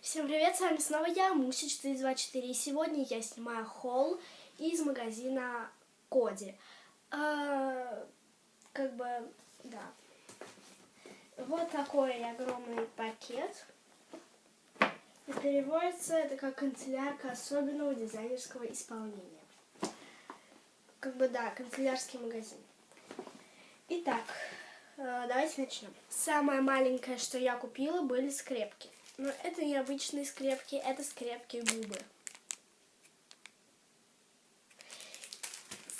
Всем привет, с вами снова я, Муся 424, и сегодня я снимаю холл из магазина Коди. А, как бы, да. Вот такой огромный пакет. И переводится это как канцелярка особенного дизайнерского исполнения. Как бы, да, канцелярский магазин. Итак, э, давайте начнем. Самое маленькое, что я купила, были скрепки. Но это не обычные скрепки, это скрепки губы.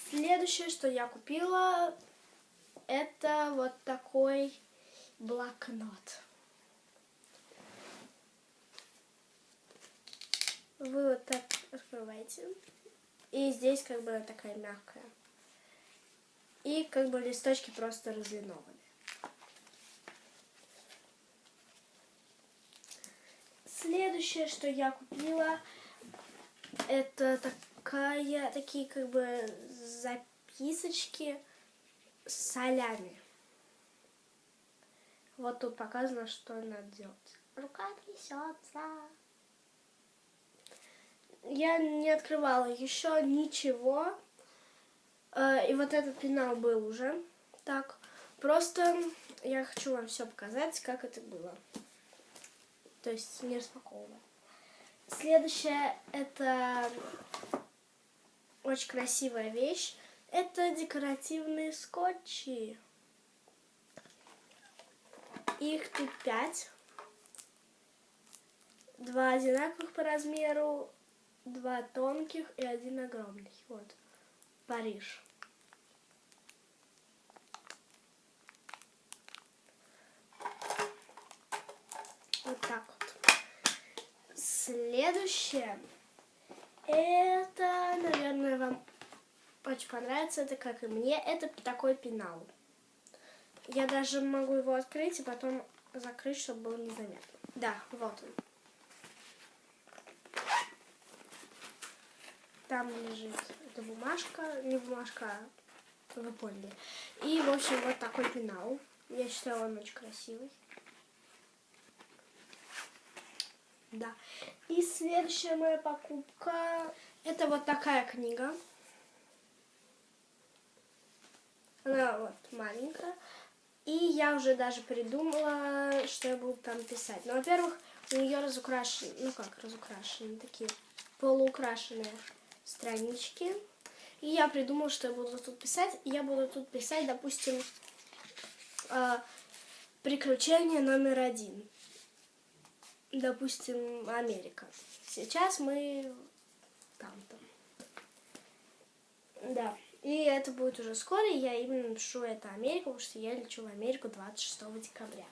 Следующее, что я купила, это вот такой блокнот. Вы вот так открываете. И здесь как бы такая мягкая. И как бы листочки просто разлинованы. Следующее, что я купила, это такая, такие как бы записочки с солями. Вот тут показано, что надо делать. Рука трясется. Я не открывала еще ничего. Э, и вот этот пенал был уже. Так, просто я хочу вам все показать, как это было то есть не распаковывая. Следующее это очень красивая вещь. Это декоративные скотчи. Их тут пять. Два одинаковых по размеру, два тонких и один огромный. Вот. Париж. Вот так вот. Следующее. Это, наверное, вам очень понравится. Это, как и мне, это такой пенал. Я даже могу его открыть и потом закрыть, чтобы было незаметно. Да, вот он. Там лежит эта бумажка, не бумажка, а вы поняли. И, в общем, вот такой пенал. Я считаю, он очень красивый. Да. И следующая моя покупка, это вот такая книга. Она вот маленькая. И я уже даже придумала, что я буду там писать. Ну, во-первых, у нее разукрашены, ну как разукрашены, такие полуукрашенные странички. И я придумала, что я буду тут писать. Я буду тут писать, допустим, э, приключение номер один допустим, Америка. Сейчас мы там-то. Да. И это будет уже скоро, я именно напишу это Америка, потому что я лечу в Америку 26 декабря.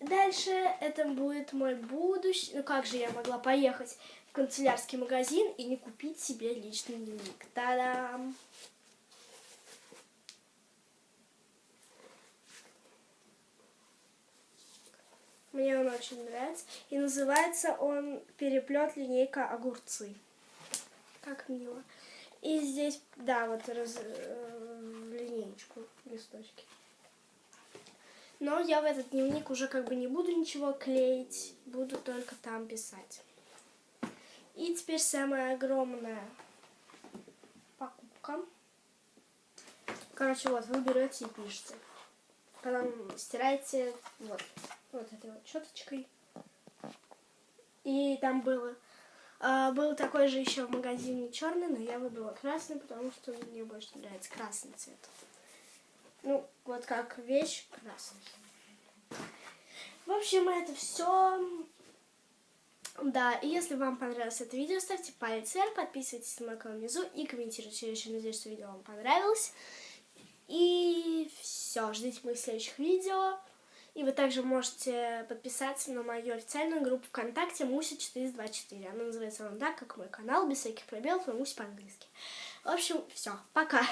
Дальше это будет мой будущий... Ну как же я могла поехать в канцелярский магазин и не купить себе личный дневник? Та-дам! Мне он очень нравится. И называется он «Переплет линейка огурцы». Как мило. И здесь, да, вот раз, э, линеечку, листочки. Но я в этот дневник уже как бы не буду ничего клеить, буду только там писать. И теперь самая огромная покупка. Короче, вот, вы берете и пишете. Потом стираете вот, вот этой вот щеточкой. И там было... А, был такой же еще в магазине черный, но я выбрала красный, потому что мне больше нравится красный цвет. Ну, вот как вещь красный. В общем, это все. Да, и если вам понравилось это видео, ставьте палец вверх, подписывайтесь на мой канал внизу и комментируйте. Я очень надеюсь, что видео вам понравилось. И все, ждите моих следующих видео. И вы также можете подписаться на мою официальную группу ВКонтакте Муся424. Она называется ровно так, как мой канал, без всяких пробелов, и Муся по-английски. В общем, все, пока!